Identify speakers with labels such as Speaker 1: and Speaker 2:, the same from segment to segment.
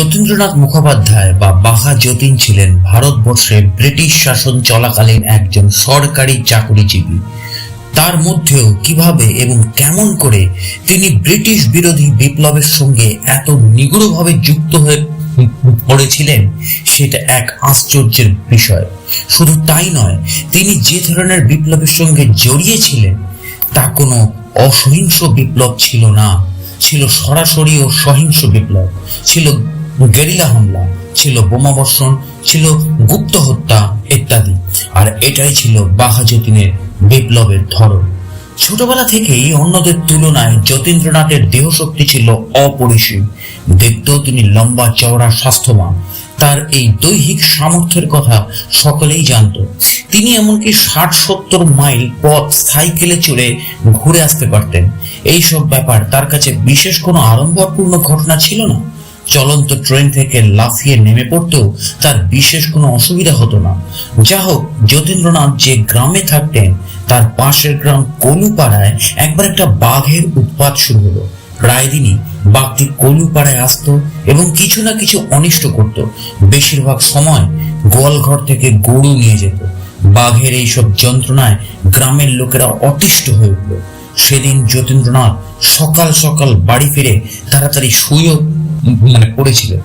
Speaker 1: যতীন্দ্রনাথ মুখোপাধ্যায় বা বাঘা যতীন ছিলেন ভারতবর্ষে ব্রিটিশ শাসন চলাকালীন একজন সরকারি চাকরিজীবী। তার মধ্যেও কীভাবে এবং কেমন করে তিনি ব্রিটিশ বিরোধী বিপ্লবের সঙ্গে এত নিগুড়ভাবে যুক্ত হয়ে পড়েছিলেন, সেটা এক আশ্চর্যের বিষয়। শুধু তাই নয়, তিনি যে ধরনের বিপ্লবের সঙ্গে জড়িয়েছিলেন, তা কোনো অসহিংস বিপ্লব ছিল না। ছিল সরাসরি ও সহিংস বিপ্লব। ছিল গেরিলা হামলা ছিল বোমাবর্ষণ, ছিল গুপ্ত হত্যা ইত্যাদি। আর এটাই ছিল বাহাযতীনের বিপ্লবের ধরন। ছোটবেলা থেকেই অন্যদের তুলনায় যতীন্দ্রনাথের দেহশক্তি ছিল অপরিসীম। দেখতেও তিনি লম্বা চওড়া স্বাস্থ্যবান। তার এই দৈহিক সামর্থ্যের কথা সকলেই জানত। তিনি এমনকি ষাট সত্তর মাইল পথ সাইকেলে চড়ে ঘুরে আসতে পারতেন। এইসব ব্যাপার তার কাছে বিশেষ কোনো আড়ম্বরপূর্ণ ঘটনা ছিল না। চলন্ত ট্রেন থেকে লাফিয়ে নেমে পড়তেও তার বিশেষ কোনো অসুবিধা হতো না। যা হোক যতীন্দ্রনাথ যে গ্রামে থাকতেন, তার পাশের গ্রাম কলুপাড়ায় একবার একটা বাঘের উৎপাত শুরু হলো। প্রায় দিনই বাঘটি কলুপাড়ায় আসতো এবং কিছু না কিছু অনিষ্ট করত। বেশিরভাগ সময় গোয়ালঘর থেকে গরু নিয়ে যেত। বাঘের এইসব যন্ত্রণায় গ্রামের লোকেরা অতিষ্ঠ হয়ে উঠল। সেদিন যতীন্দ্রনাথ সকাল সকাল বাড়ি ফিরে তাড়াতাড়ি শুয়েও মানে পড়েছিলেন,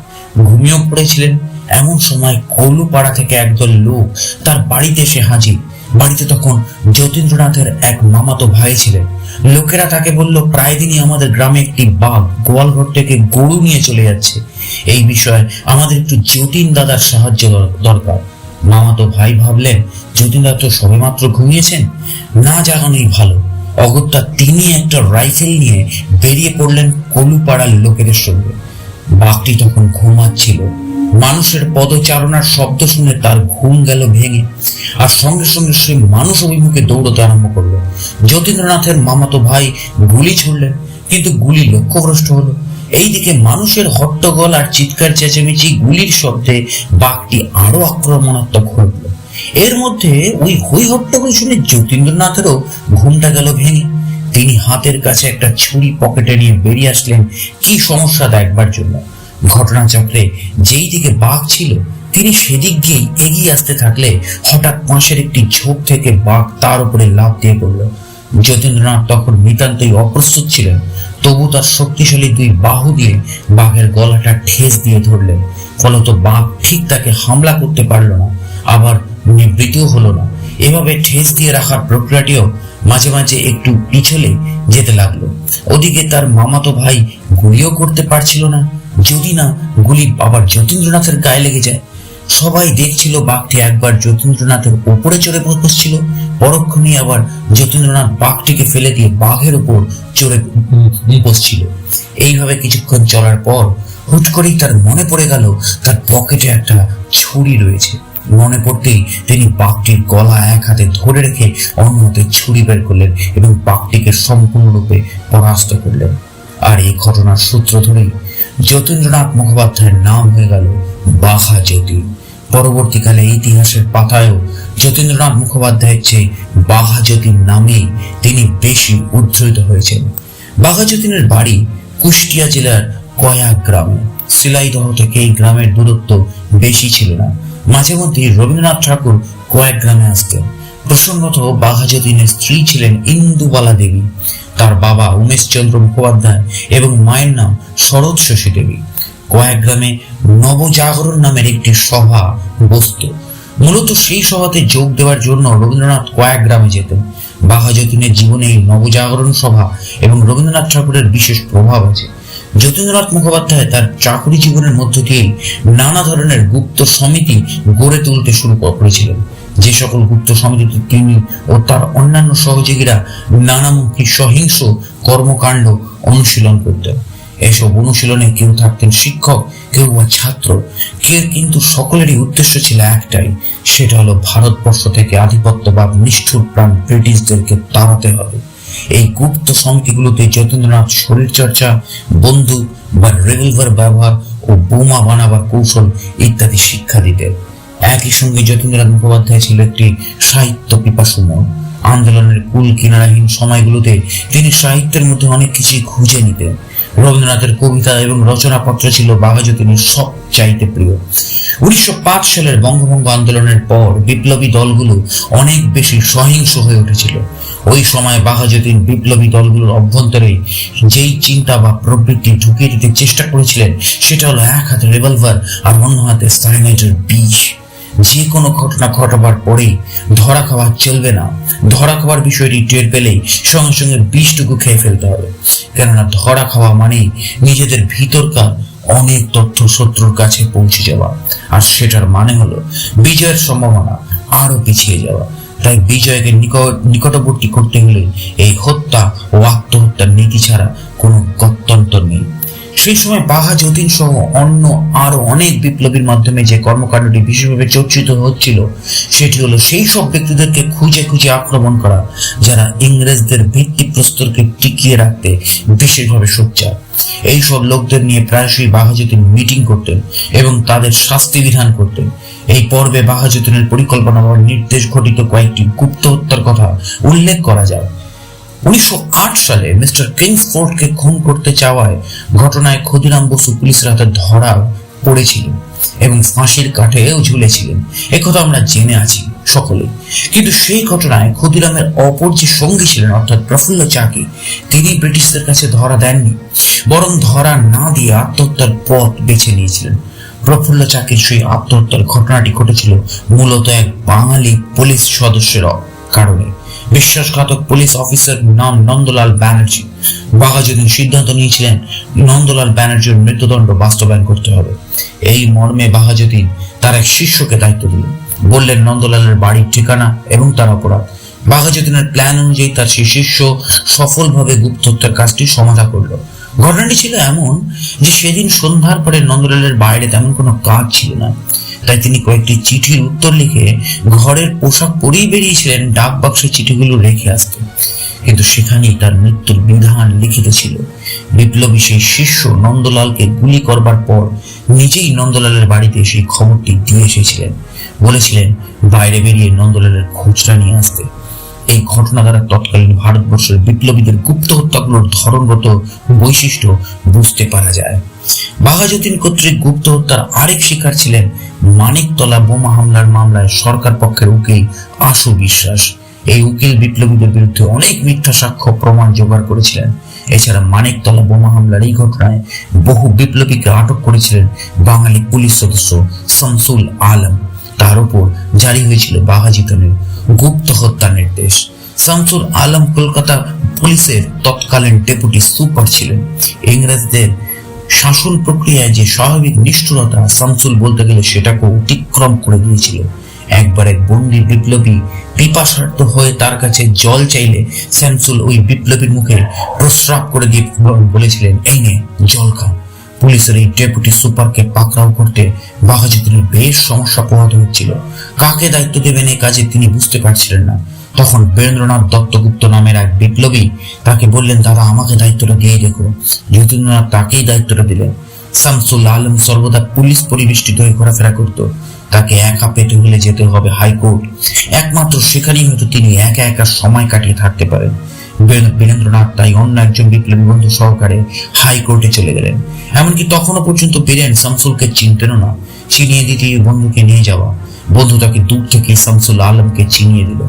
Speaker 1: ঘুমিয়েও পড়েছিলেন, এমন সময় কলুপাড়া থেকে একদল লোক তার বাড়িতে এসে হাজির। বাড়িতে তখন যতীন্দ্রনাথের এক মামাতো ভাই ছিলেন। লোকেরা তাকে বলল, প্রায় দিনই আমাদের গ্রামে একটি বাঘ গোয়ালঘর থেকে গরু নিয়ে চলে যাচ্ছে। এই বিষয়ে আমাদের একটু যতীন দাদার সাহায্য দর- দরকার। মামাতো ভাই ভাবলেন যতীন দাদা তো সবেমাত্র ঘুমিয়েছেন? না জাগানোই ভালো। অগত্যা তিনি একটা রাইফেল নিয়ে বেরিয়ে পড়লেন কলুপাড়ার লোকেদের সঙ্গে। বাঘটি তখন ঘুমাচ্ছিল। মানুষের পদচারণার শব্দ শুনে তার ঘুম গেল ভেঙে। আর সঙ্গে সঙ্গে সে মানুষ অভিমুখে দৌড়তে আরম্ভ করল। যতীন্দ্রনাথের মামাতো ভাই গুলি ছুড়লেন, কিন্তু গুলি লক্ষ্যভ্রষ্ট হলো। এইদিকে মানুষের হট্টগোল আর চিৎকার চেঁচেমেচি গুলির শব্দে বাঘটি আরও আক্রমণাত্মক হয়ে এর মধ্যে ওই হই হট্টগোল শুনে যতীন্দ্রনাথেরও ঘুমটা গেল ভেঙে। তিনি হাতের কাছে একটা ছুরি পকেটে নিয়ে বেরিয়ে আসলেন কি সমস্যা দেখবার জন্য। ঘটনাচক্রে যেই দিকে বাঘ ছিল, তিনি সেদিক দিয়েই এগিয়ে আসতে থাকলে হঠাৎ পাশের একটি ঝোপ থেকে বাঘ তার উপরে লাফ দিয়ে পড়ল। যতীন্দ্রনাথ তখন নিতান্তই অপ্রস্তুত ছিলেন, তবু তার শক্তিশালী দুই বাহু দিয়ে বাঘের গলাটা ঠেস দিয়ে ধরলেন, ফলত বাঘ ঠিক তাকে হামলা করতে পারল না, আবার নিবৃত্তিও হলো না। এভাবে ঠেস দিয়ে রাখার প্রক্রিয়াটিও মাঝে মাঝে একটু পিছলে যেতে লাগল। ওদিকে তার মামাতো ভাই গুলিও করতে পারছিল না। যদি না গুলি আবার যতীন্দ্রনাথের গায়ে লেগে যায়। সবাই দেখছিল বাঘটি একবার যতীন্দ্রনাথের উপরে চড়ে বসছিল। পরক্ষণে আবার যতীন্দ্রনাথ বাঘটিকে ফেলে দিয়ে বাঘের উপর চড়ে বসছিল। এইভাবে কিছুক্ষণ চলার পর হুট করেই তার মনে পড়ে গেল, তার পকেটে একটা ছুরি রয়েছে। মনে পড়তেই তিনি বাঘটির গলা এক হাতে ধরে রেখে অন্য হাতে ছুরি বের করলেন এবং বাঘটিকে সম্পূর্ণরূপে পরাস্ত করলেন। আর এই ঘটনার সূত্র ধরেই যতীন্দ্রনাথ মুখোপাধ্যায়ের নাম হয়ে গেল বাঘা জ্যোতি। পরবর্তীকালে ইতিহাসের পাতায়ও যতীন্দ্রনাথ মুখোপাধ্যায়ের চেয়ে বাঘা জ্যোতির নামেই তিনি বেশি উদ্ধৃত হয়েছেন। বাঘা যতীনের বাড়ি কুষ্টিয়া জেলার কয়া গ্রামে। শিলাইদহ থেকে এই গ্রামের দূরত্ব বেশি ছিল না। মাঝে মধ্যে রবীন্দ্রনাথ ঠাকুর কয়েক গ্রামে আসতেন। প্রসঙ্গত বাঘাযতীনের স্ত্রী ছিলেন ইন্দুবালা দেবী। তার বাবা উমেশ চন্দ্র মুখোপাধ্যায় এবং মায়ের নাম শরৎ শশী দেবী। কয়েক গ্রামে নবজাগরণ নামের একটি সভা বসত। মূলত সেই সভাতে যোগ দেওয়ার জন্য রবীন্দ্রনাথ কয়েক গ্রামে যেতেন। বাঘাযতীনের জীবনে এই নবজাগরণ সভা এবং রবীন্দ্রনাথ ঠাকুরের বিশেষ প্রভাব আছে। যতীন্দ্রনাথ মুখোপাধ্যায় তার চাকরি জীবনের মধ্য দিয়েই নানা ধরনের গুপ্ত সমিতি গড়ে তুলতে শুরু করেছিলেন। যে সকল গুপ্ত সমিতিতে তিনি ও তার অন্যান্য সহযোগীরা নানামুখী সহিংস কর্মকাণ্ড অনুশীলন করতেন। এসব অনুশীলনে কেউ থাকতেন শিক্ষক, কেউ বা ছাত্র। কে কিন্তু সকলেরই উদ্দেশ্য ছিল একটাই, সেটা হলো ভারতবর্ষ থেকে আধিপত্যবাদ নিষ্ঠুর প্রাণ ব্রিটিশদেরকে তাড়াতে হবে। এই গুপ্ত সমিতিগুলোতে যতীন্দ্রনাথ শরীরচর্চা বন্দুক বা রিভলভার ব্যবহার ও বোমা বানাবার কৌশল ইত্যাদি শিক্ষা দিতেন। একই সঙ্গে যতীন্দ্রনাথ মুখোপাধ্যায় ছিল একটি সাহিত্য পিপাসু মন আন্দোলনের কুল কিনারাহীন সময়গুলোতে তিনি সাহিত্যের মধ্যে অনেক কিছুই খুঁজে নিতেন। রবীন্দ্রনাথের কবিতা এবং রচনাপত্র ছিল বাঘাযতীনের সব চাইতে প্রিয়। উনিশশো পাঁচ সালের বঙ্গভঙ্গ আন্দোলনের পর বিপ্লবী দলগুলো অনেক বেশি সহিংস হয়ে উঠেছিল। ওই সময় বাঘাযতীন বিপ্লবী দলগুলোর অভ্যন্তরে যেই চিন্তা বা প্রবৃত্তি ঢুকিয়ে দিতে চেষ্টা করেছিলেন, সেটা হলো এক হাতে রিভলভার আর অন্য হাতে সাইনাইটের বিষ। যে কোনো ঘটনা ঘটাবার পরেই ধরা খাওয়া চলবে না। ধরা খাওয়ার বিষয়টি টের পেলেই সঙ্গে সঙ্গে বিষটুকু খেয়ে ফেলতে হবে। কেননা ধরা খাওয়া মানেই নিজেদের ভিতরকার অনেক তথ্য শত্রুর কাছে পৌঁছে যাওয়া। আর সেটার মানে হলো বিজয়ের সম্ভাবনা আরও পিছিয়ে যাওয়া। তাই বিজয়কে নিকট নিকটবর্তী করতে হলে এই হত্যা ও আত্মহত্যার নীতি ছাড়া কোনো গত্যন্তর নেই। সেই সময় বাঘা যতীন সহ অন্য আরও অনেক বিপ্লবীর মাধ্যমে যে কর্মকাণ্ডটি বিশেষভাবে চর্চিত হচ্ছিল, সেটি হলো সেই সব ব্যক্তিদেরকে খুঁজে খুঁজে আক্রমণ করা, যারা ইংরেজদের ভিত্তিপ্রস্তরকে টিকিয়ে রাখতে বিশেষভাবে সোচ্চার। এই সব লোকদের নিয়ে প্রায়শই বাঘাযতীন মিটিং করতেন এবং তাদের শাস্তি বিধান করতেন। এই পর্বে বাঘাযতীনের পরিকল্পনা বা নির্দেশ ঘটিত কয়েকটি গুপ্ত হত্যার কথা উল্লেখ করা যায়। উনিশশো সালে মিস্টার কিংসফোর্ডকে খুন করতে চাওয়ায় ঘটনায় ক্ষুদিরাম বসু পুলিশের হাতে ধরা এবং ফাঁসির কাঠেও ঝুলেছিলেন। একথা আমরা জেনে আছি সকলে কিন্তু সেই ঘটনায় ক্ষুদিরামের অপর যে সঙ্গী ছিলেন, অর্থাৎ প্রফুল্ল চাকি তিনি ব্রিটিশদের কাছে ধরা দেননি, বরং ধরা না দিয়ে আত্মহত্যার পথ বেছে নিয়েছিলেন। প্রফুল্ল চাকির সেই আত্মহত্যার ঘটনাটি ঘটেছিল মূলত এক বাঙালি পুলিশ সদস্যের কারণে। বিশ্বাসঘাতক পুলিশ অফিসার নাম নন্দলাল ব্যানার্জি। বাঘাযতীন সিদ্ধান্ত নিয়েছিলেন নন্দলাল ব্যানার্জির মৃত্যুদণ্ড বাস্তবায়ন করতে হবে। এই মর্মে বাঘাযতীন তার এক শিষ্যকে দায়িত্ব দিলেন। বললেন, নন্দলালের বাড়ির ঠিকানা এবং তার অপরাধ। বাঘাযতীনের প্ল্যান অনুযায়ী তার সেই শিষ্য সফলভাবে গুপ্তহত্যার কাজটি সমাধা করল। ঘটনাটি ছিল এমন যে সেদিন সন্ধ্যার পরে নন্দলালের বাইরে তেমন কোনো কাজ ছিল না। তাই তিনি কয়েকটি চিঠির উত্তর লিখে ঘরের পোশাক পরেই বেরিয়েছিলেন, ডাক বাক্সে চিঠিগুলো রেখে আসতে। কিন্তু সেখানেই তার মৃত্যুর বিধান লিখিত ছিল। বিপ্লবী সেই শিষ্য নন্দলালকে গুলি করবার পর নিজেই নন্দলালের বাড়িতে সেই খবরটি দিয়ে এসেছিলেন। বলেছিলেন, বাইরে বেরিয়ে নন্দলালের খোঁজটা নিয়ে আসতে। এই ঘটনা দ্বারা তৎকালীন ভারতবর্ষের বিপ্লবীদের গুপ্ত হত্যাগুলোর ধরনগত বৈশিষ্ট্য বুঝতে পারা যায়। বাঘাযতীন কর্তৃক গুপ্ত হত্যার আরেক শিকার ছিলেন মানিকতলা বোমা হামলার মামলায় সরকার পক্ষের উকিল আশু বিশ্বাস। এই উকিল বিপ্লবীদের বিরুদ্ধে অনেক মিথ্যা সাক্ষ্য প্রমাণ জোগাড় করেছিলেন। এছাড়া মানিকতলা বোমা হামলার এই ঘটনায় বহু বিপ্লবীকে আটক করেছিলেন বাঙালি পুলিশ সদস্য শামসুল আলম। তার উপর জারি হয়েছিল বাঘাযতীনের গুপ্ত হত্যা নির্দেশ। শামসুল আলম কলকাতা পুলিশের তৎকালীন ডেপুটি সুপার ছিলেন। ইংরেজদের শাসন প্রক্রিয়ায় যে স্বাভাবিক নিষ্ঠুরতা শামসুল বলতে গেলে সেটাকে অতিক্রম করে গিয়েছিল একবার এক বন্দি বিপ্লবী পিপাসার্থ হয়ে তার কাছে জল চাইলে শামসুল ওই বিপ্লবীর মুখে প্রস্রাব করে দিয়ে বলেছিলেন, এই নে, জল খা। পুলিশের এই ডেপুটি সুপারকে পাকড়াও করতে বাঘাযতীনের বেশ সমস্যা পোহাতে হচ্ছিল। কাকে দায়িত্ব দেবেন এই কাজে তিনি বুঝতে পারছিলেন না। তখন বীরেন্দ্রনাথ দত্তগুপ্ত নামের এক বিপ্লবী তাকে বললেন, দাদা, আমাকে দায়িত্বটা দিয়ে দেখো। যতীন্দ্রনাথ তাকেই দায়িত্বটা দিলেন। শামসুল আলম সর্বদা পুলিশ পরিবেষ্টিত হয়ে ঘোরাফেরা করত। তাকে একা পেতে হলে যেতে হবে হাইকোর্ট। একমাত্র সেখানেই হয়তো তিনি একা একা সময় কাটিয়ে থাকতে পারেন। বীরেন্দ্রনাথ তাই অন্য একজন বিপ্লবী বন্ধু হাইকোর্টে চলে গেলেন। এমনকি তখনও পর্যন্ত বীরেন শামসুলকে চিনতেনও না। চিনিয়ে দিতে বন্ধুকে নিয়ে যাওয়া। বন্ধু তাকে দূর থেকে শামসুল আলমকে চিনিয়ে দিল।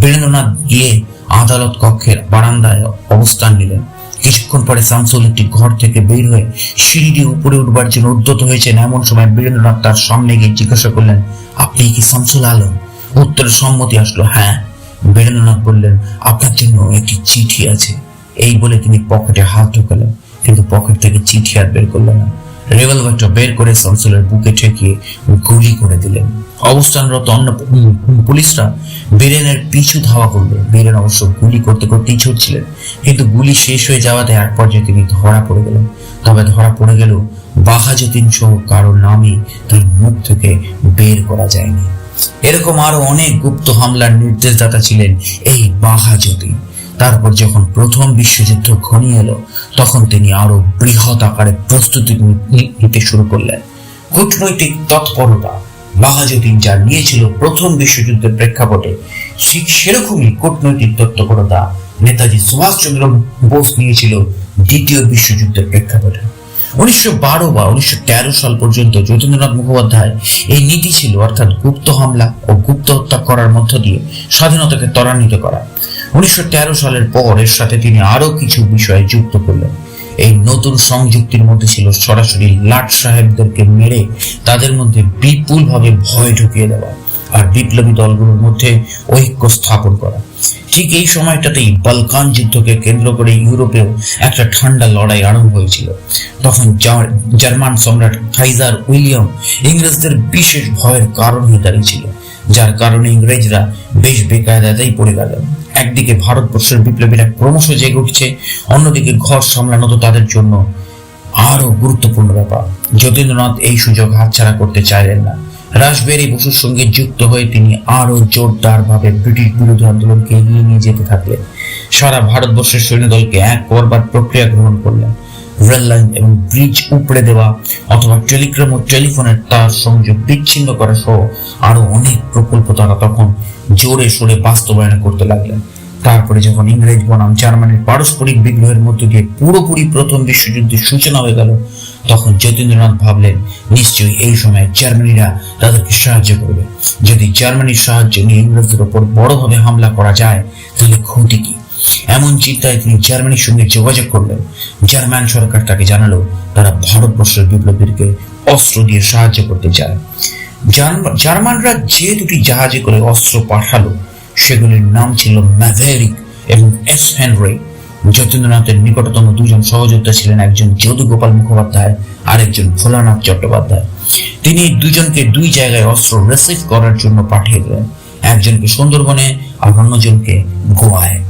Speaker 1: বীরেন্দ্রনাথ গিয়ে আদালত কক্ষের বারান্দায় অবস্থান নিলেন। কিছুক্ষণ পরে শামসুল একটি ঘর থেকে বের হয়ে সিঁড়ি দিয়ে উপরে উঠবার জন্য উদ্যত হয়েছেন। এমন সময় বীরেন্দ্রনাথ তার সামনে গিয়ে জিজ্ঞাসা করলেন, আপনি কি শামসুল আলম? উত্তরের সম্মতি আসলো হ্যাঁ। বীরেন্দ্রনাথ বললেন আপনার জন্য একটি চিঠি আছে। এই বলে তিনি পকেটে হাত ঢোকালেন, কিন্তু পকেট থেকে চিঠি আর বের করলেন না। রিভলভারটা বের করে শামসুলের বুকে ঠেকিয়ে গুলি করে দিলেন। অবস্থানরত অন্য পুলিশরা বীরেনের পিছু ধাওয়া করল। বীরেন অবশ্য গুলি করতে করতেই ছুটছিলেন, কিন্তু গুলি শেষ হয়ে যাওয়াতে এক পর্যায়ে তিনি ধরা পড়ে গেলেন। তবে ধরা পড়ে গেল বাহাযতীন সহ কারোর নামই তার মুখ থেকে বের করা যায়নি। এরকম আরও অনেক গুপ্ত হামলার নির্দেশদাতা ছিলেন এই বাহাযতীন তারপর যখন প্রথম বিশ্বযুদ্ধ ঘনিয়ে এলো, তখন তিনি আরও বৃহৎ আকারে প্রস্তুতি নিতে শুরু করলেন। কূটনৈতিক তৎপরতা বাহাযতীন যা নিয়েছিল প্রথম বিশ্বযুদ্ধের প্রেক্ষাপটে, ঠিক সেরকমই কূটনৈতিক তৎপরতা নেতাজি সুভাষচন্দ্র বোস নিয়েছিল দ্বিতীয় বিশ্বযুদ্ধের প্রেক্ষাপটে। উনিশশো বারো বা উনিশশো তেরো সাল পর্যন্ত যতীন্দ্রনাথ মুখোপাধ্যায় এই নীতি ছিল, অর্থাৎ গুপ্ত হামলা ও গুপ্ত হত্যা করার মধ্য দিয়ে স্বাধীনতাকে ত্বরান্বিত করা। উনিশশো তেরো সালের পর এর সাথে তিনি আরও কিছু বিষয় যুক্ত করলেন। এই নতুন সংযুক্তির মধ্যে ছিল সরাসরি লাট সাহেবদেরকে মেরে তাদের মধ্যে বিপুলভাবে ভয় ঢুকিয়ে দেওয়া। আর বিপ্লবী দলগুলোর মধ্যে ঐক্য স্থাপন করা। ঠিক এই সময়টাতেই বালকান যুদ্ধকে কেন্দ্র করে ইউরোপেও একটা ঠান্ডা লড়াই আরম্ভ হয়েছিল। তখন জার্মান সম্রাট কাইজার উইলিয়াম ইংরেজদের বিশেষ ভয়ের কারণ হয়ে দাঁড়িয়েছিল, যার কারণে ইংরেজরা বেশ বেকায়দাতেই পড়ে গেল। একদিকে ভারতবর্ষের বিপ্লবীরা ক্রমশ জেগে উঠছে, অন্যদিকে ঘর সামলানো তো তাদের জন্য আরও গুরুত্বপূর্ণ ব্যাপার। যতীন্দ্রনাথ এই সুযোগ হাতছাড়া করতে চাইলেন না। রাসবেরি বসুর সঙ্গে যুক্ত হয়ে তিনি আরও জোরদার ভাবে ব্রিটিশ বিরোধী আন্দোলনকে এগিয়ে নিয়ে যেতে থাকলেন। সারা ভারতবর্ষের সৈন্যদলকে এক করবার প্রক্রিয়া গ্রহণ করলেন। রেল লাইন এবং ব্রিজ উপড়ে দেওয়া অথবা টেলিগ্রাম ও টেলিফোনের তার সংযোগ বিচ্ছিন্ন করা সহ আরও অনেক প্রকল্প তারা তখন জোরে সোরে বাস্তবায়ন করতে লাগলেন। তারপরে যখন ইংরেজ বনাম জার্মানির পারস্পরিক বিগ্রহের মধ্য দিয়ে পুরোপুরি প্রথম বিশ্বযুদ্ধের সূচনা হয়ে গেল, তখন যতীন্দ্রনাথ ভাবলেন, নিশ্চয়ই এই সময় জার্মানিরা তাদেরকে সাহায্য করবে। যদি জার্মানির সাহায্য নিয়ে ইংরেজদের ওপর বড়ভাবে হামলা করা যায়, তাহলে ক্ষতি কি? এমন চিন্তায় তিনি জার্মানির সঙ্গে যোগাযোগ করলেন। জার্মান সরকার তাকে জানালো, তারা ভারতবর্ষের বিপ্লবীদেরকে অস্ত্র দিয়ে সাহায্য করতে চায়। জার্মানরা যে দুটি জাহাজে করে অস্ত্র পাঠালো সেগুলির নাম ছিল ম্যাভেরিক এবং এস হেনরি যতীন্দ্রনাথের নিকটতম দুজন সহযোদ্ধা ছিলেন একজন যদুগোপাল মুখোপাধ্যায় আর একজন ভোলানাথ চট্টোপাধ্যায়। তিনি দুজনকে দুই জায়গায় অস্ত্র রিসিভ করার জন্য পাঠিয়ে দিলেন। একজনকে সুন্দরবনে আর অন্যজনকে গোয়ায়।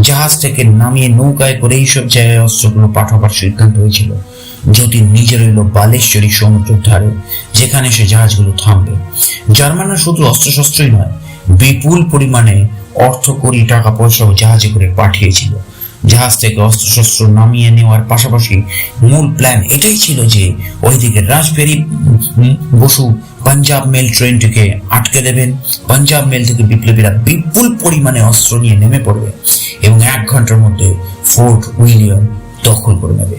Speaker 1: জাহাজ থেকে নামিয়ে নৌকায় করে এইসব জায়গায় অস্ত্রগুলো পাঠাবার সিদ্ধান্ত হয়েছিল। যতীন নিজে রইল বালেশ্বরী সমুদ্রের ধারে যেখানে সে জাহাজগুলো থামবে। জার্মানরা শুধু অস্ত্রশস্ত্রই নয় বিপুল পরিমাণে অর্থ কোটি টাকা পয়সাও জাহাজে করে পাঠিয়েছিল। জাহাজ থেকে অস্ত্রশস্ত্র নামিয়ে নেওয়ার পাশাপাশি মূল প্ল্যান এটাই ছিল যে ওইদিকে রাজবেরি বসু পাঞ্জাব মেল ট্রেনটিকে আটকে দেবেন। পাঞ্জাব মেল থেকে বিপ্লবীরা বিপুল পরিমাণে অস্ত্র নিয়ে নেমে পড়বে এবং এক ঘণ্টার মধ্যে ফোর্ট উইলিয়াম দখল করে নেবে।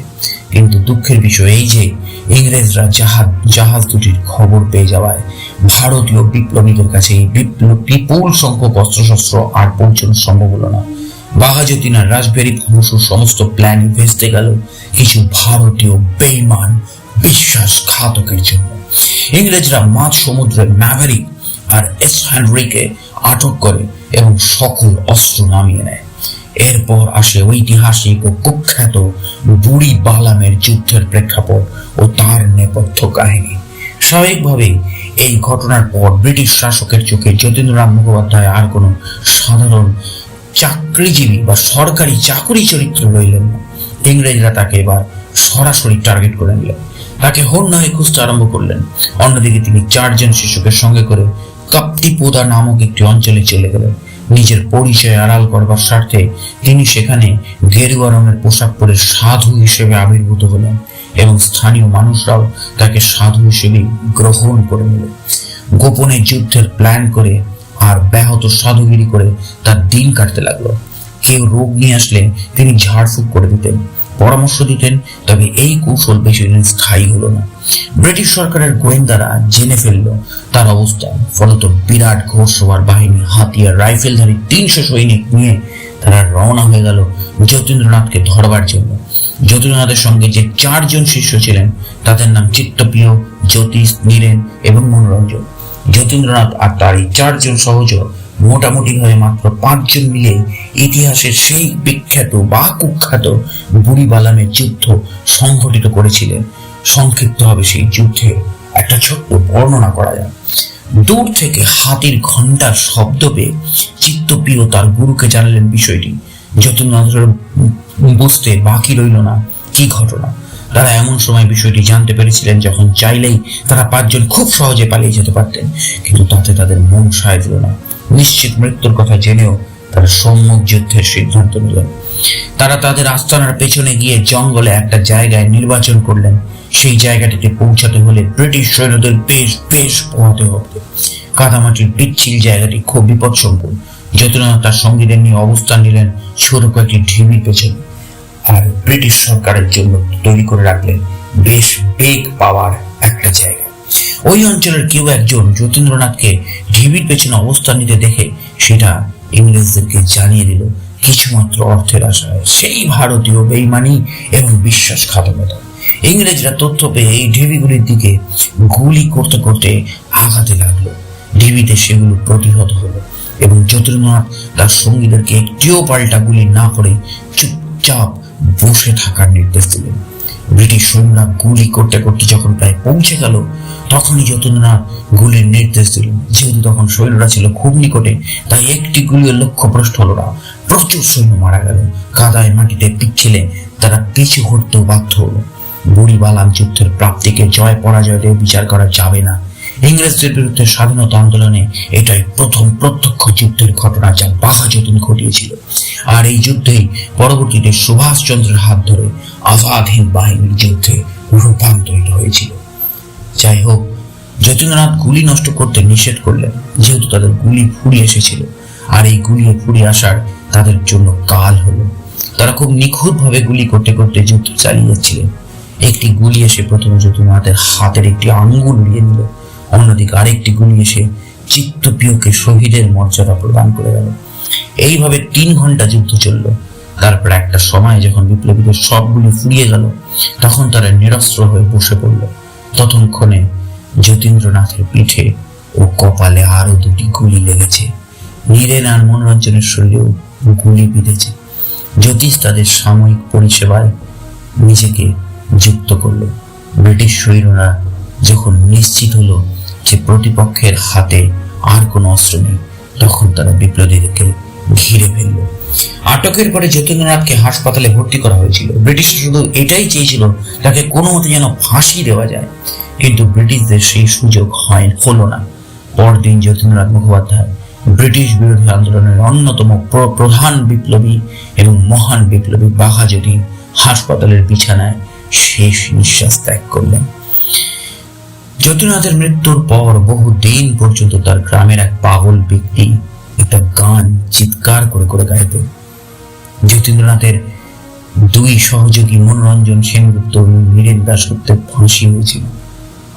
Speaker 1: কিন্তু দুঃখের বিষয় এই যে ইংরেজরা জাহাজ জাহাজ দুটির খবর পেয়ে যাওয়ায় ভারতীয় বিপ্লবীদের কাছে এই বিপুল সংখ্যক অস্ত্রশস্ত্র আর পৌঁছানো সম্ভব হলো না। বাঘাযতীন আর রাজবেরি বসুর সমস্ত প্ল্যান ভেস্তে গেল। কিছু ভারতীয় বেইমান বিশ্বাসঘাতকের জন্য। ইংরেজরা মাঝ সমুদ্রে ম্যাভারিক আর এস হেনরিকে আটক করে এবং সকল অস্ত্র নামিয়ে নেয়। এরপর আসে ঐতিহাসিক ও কুখ্যাত বুড়ি বালামের যুদ্ধের প্রেক্ষাপট ও তার নেপথ্য কাহিনী। স্বাভাবিকভাবেই এই ঘটনার পর ব্রিটিশ শাসকের চোখে যতীন্দ্রনাথ মুখোপাধ্যায় আর কোনো সাধারণ চাকরিজীবী বা সরকারি চাকরি চরিত্র রইলেন না। ইংরেজরা তাকে এবার সরাসরি টার্গেট করে নিলেন। তাকে হন্য হয়ে খুঁজতে আরম্ভ করলেন। অন্যদিকে তিনি চারজন শিশুকে সঙ্গে করে কাপ্তিপোদা নামক একটি অঞ্চলে চলে গেলেন। নিজের পরিচয় আড়াল করবার স্বার্থে তিনি সেখানে গেরুয়া রঙের পোশাক পরে সাধু হিসেবে আবির্ভূত হলেন এবং স্থানীয় মানুষরাও তাকে সাধু হিসেবে গ্রহণ করে নিল। গোপনে যুদ্ধের প্ল্যান করে আর ব্যাহত সাধুগিরি করে তার দিন কাটতে লাগল। কেউ রোগ নিয়ে আসলে তিনি ঝাড়ফুঁক করে দিতেন, পরামর্শ দিতেন, তবে এই কৌশল বেশি দিন স্থায়ী হলো না। ব্রিটিশ সরকারের গোয়েন্দারা জেনে ফেলল তার অবস্থা। ফলত বিরাট ঘোষসভার বাহিনী, হাতিয়ার, রাইফেলধারী তিনশো সৈনিক নিয়ে তারা রওনা হয়ে গেল যতীন্দ্রনাথকে ধরবার জন্য। যতীন্দ্রনাথের সঙ্গে যে চারজন শিষ্য ছিলেন, তাদের নাম চিত্তপ্রিয়, জ্যোতিষ, নীরেন এবং মনোরঞ্জন। যতীন্দ্রনাথ আর তার এই চারজন সহচর মোটামুটি ভাবে মাত্র পাঁচজন মিলে ইতিহাসের সেই বিখ্যাত বা কুখ্যাত বুড়িবালামের যুদ্ধ সংঘটিত করেছিলেন। সংক্ষিপ্ত হবে সেই যুদ্ধে একটা ছোট্ট বর্ণনা করা যায়। দূর থেকে হাতির ঘণ্টার শব্দ পেয়ে চিত্তপ্রিয় তার গুরুকে জানালেন বিষয়টি। যতীন্দ্রনাথের বুঝতে বাকি রইল না কি ঘটনা। তারা এমন সময় বিষয়টি জানতে পেরেছিলেন যখন চাইলেই তারা পাঁচজন খুব সহজে পালিয়ে যেতে পারতেন, কিন্তু তাতে তাদের মন সায় দিল না। নিশ্চিত মৃত্যুর কথা জেনেও তারা সম্মুখ যুদ্ধের সিদ্ধান্ত নিলেন। তারা তাদের আস্তানার পেছনে গিয়ে জঙ্গলে একটা জায়গায় নির্বাচন করলেন। সেই জায়গাটিতে পৌঁছাতে হলে ব্রিটিশ সৈন্যদের বেশ বেশ পোহাতে হবে। কাদামাটির পিচ্ছিল জায়গাটি খুব বিপদসম্কুল যতীন্দ্রনাথ তার সঙ্গীদের নিয়ে অবস্থান নিলেন ছোট কয়েকটি ঢিবির পেছনে। আর ব্রিটিশ সরকারের জন্য তৈরি করে রাখলেন বেশ বেগ পাওয়ার একটা জায়গা। ওই অঞ্চলের কেউ একজন যতীন্দ্রনাথকে ঢিবির পেছনে অবস্থান নিতে দেখে সেটা ইংরেজদেরকে জানিয়ে দিল, কিছুমাত্র অর্থের আশায় সেই ভারতীয় বেইমানি এবং বিশ্বাসঘাতকতা। ইংরেজরা তথ্য পেয়ে এই ঢিবিগুলির দিকে গুলি করতে করতে আঘাতে লাগল। ঢিবিতে সেগুলো প্রতিহত হলো এবং যতীন্দ্রনাথ তার সঙ্গীদেরকে একটিও পাল্টা গুলি না করে চুপচাপ বসে থাকার নির্দেশ দিলেন। ব্রিটিশ সৈন্যরা গুলি করতে করতে যখন প্রায় পৌঁছে গেল, তখনই যতীন্দ্রনাথ গুলির নির্দেশ দিলেন। যেহেতু তখন সৈন্যরা ছিল খুব নিকটে, তাই একটি গুলির লক্ষ্যভ্রষ্ট হলো না প্রচুর সৈন্য মারা গেল। কাদায় মাটিতে পিচ্ছিলে তারা পিছু হটতেও বাধ্য হলো। বুড়িবালাম যুদ্ধের প্রাপ্তিকে জয় পরাজয় বিচার করা যাবে না। ইংরেজদের বিরুদ্ধে স্বাধীনতা আন্দোলনে এটাই প্রথম প্রত্যক্ষ যুদ্ধের ঘটনা যা বাঘা যতীন ঘটিয়েছিল। আর এই যুদ্ধেই পরবর্তীতে সুভাষচন্দ্রের হাত ধরে আজাদ হিন্দ বাহিনীর যুদ্ধে রূপান্তরিত হয়েছিল। যাই হোক, যতীন্দ্রনাথ গুলি নষ্ট করতে নিষেধ করলেন, যেহেতু তাদের গুলি ফুরিয়ে এসেছিল। আর এই গুলি ফুরিয়ে আসার তাদের জন্য কাল হলো। তারা খুব নিখুঁতভাবে গুলি করতে করতে যুদ্ধ চালিয়ে যাচ্ছিলেন। একটি গুলি এসে প্রথমে যতীন্দ্রনাথের হাতের একটি আঙ্গুল উড়িয়ে নিল, অন্যদিকে আরেকটি গুলি এসে চিত্তপ্রিয়কে শহীদের মর্যাদা প্রদান করে গেল। এইভাবে তিন ঘণ্টা যুদ্ধ চলল। তারপর একটা সময় যখন বিপ্লবীদের সবগুলি ফুরিয়ে গেল, তখন তারা নিরস্ত্র হয়ে বসে পড়ল। ততক্ষণে যতীন্দ্রনাথের পিঠে ও কপালে আরও দুটি গুলি লেগেছে। নীরেন আর মনোরঞ্জনের শরীরেও গুলি বিঁধেছে। জ্যোতিষ তাদের সাময়িক পরিষেবায় নিজেকে যুক্ত করল। ব্রিটিশ সৈন্যরা যখন নিশ্চিত হলো যে প্রতিপক্ষের হাতে আর কোনো অস্ত্র নেই, তখন তারা বিপ্লবীদেরকে ঘিরে ফেলল। আটকের পরে যতীন্দ্রনাথকে হাসপাতালে ভর্তি করা হয়েছিল। ব্রিটিশ শুধু এটাই চেয়েছিল তাকে কোনো মতে যেন ফাঁসি দেওয়া যায়। কিন্তু ব্রিটিশদের সেই সুযোগ হয়, হলো না। পরদিন যতীন্দ্রনাথ মুখোপাধ্যায় ব্রিটিশ বিরোধী আন্দোলনের অন্যতম প্র- প্রধান বিপ্লবী এবং মহান বিপ্লবী বাঘা যতীন হাসপাতালের বিছানায় শেষ নিঃশ্বাস ত্যাগ করলেন। যতীন্দ্রনাথের মৃত্যুর পর বহু দিন পর্যন্ত তার গ্রামের এক পাগল ব্যক্তি একটা গান চিৎকার করে করে গাইত। যতীন্দ্রনাথের দুই সহযোগী মনোরঞ্জন সেনগুপ্ত বীরেন দাসগুপ্তের ফাঁসি হয়েছিল।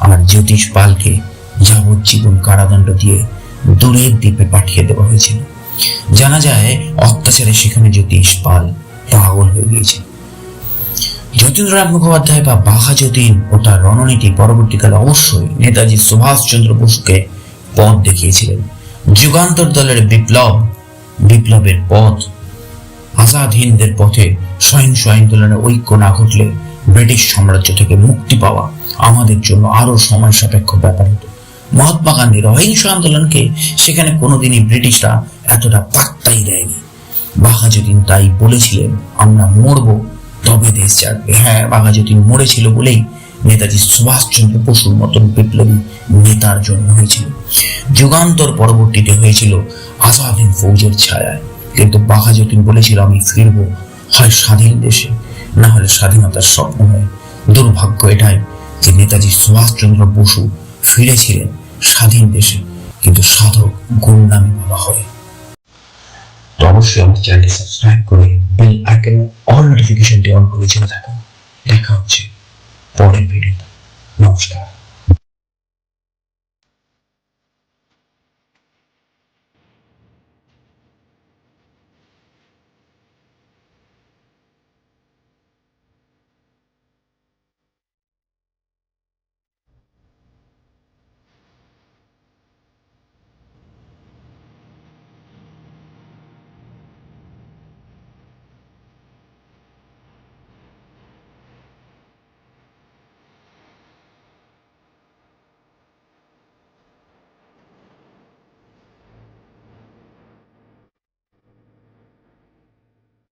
Speaker 1: আর জ্যোতিষ পালকে যাবজ্জীবন কারাদণ্ড দিয়ে দূরের দ্বীপে পাঠিয়ে দেওয়া হয়েছিল। জানা যায়, অত্যাচারে সেখানে জ্যোতিষ পাল পাগল হয়ে গিয়েছিল। যতীন্দ্রনাথ মুখোপাধ্যায় বা বাঘা যতীন ও তার রণনীতি পরবর্তীকালে অবশ্যই নেতাজি সুভাষচন্দ্র বসুকে পথ দেখিয়েছিলেন। যুগান্তর দলের বিপ্লব, বিপ্লবের পথ। আজাদ হিন্দের পথে সহিংস আন্দোলনে ঐক্য না ঘটলে ব্রিটিশ সাম্রাজ্য থেকে মুক্তি পাওয়া আমাদের জন্য আরও সময় সাপেক্ষ ব্যাপার হতো। মহাত্মা গান্ধীর অহিংস আন্দোলনকে সেখানে কোনোদিনই ব্রিটিশরা এতটা পাত্তাই দেয়নি। বাঘা যতীন তাই বলেছিলেন, আমরা মরবো তবে দেশ জাগবে। হ্যাঁ বাঘা যতীন মরেছিল বলেই নেতাজি সুভাষচন্দ্র বসুর মতন বিপ্লবী নেতার জন্ম হয়েছিল। যুগান্তর পরবর্তীতে হয়েছিল আজাদিন ফৌজের ছায়ায়। কিন্তু বাঘা যতীন বলেছিল, আমি ফিরব, হয় স্বাধীন দেশে, না হলে স্বাধীনতার স্বপ্ন হয়ে। দুর্ভাগ্য এটাই যে নেতাজি সুভাষচন্দ্র বসু ফিরেছিলেন স্বাধীন দেশে, কিন্তু সাধক গুরু নামে বাবা হয়ে। তো অবশ্যই আমাদের চ্যানেলটি সাবস্ক্রাইব করে বেল আইকন অল নোটিফিকেশনটি অন করে জেনে থাকুন। দেখা হচ্ছে পরের ভিডিওতে নমস্কার।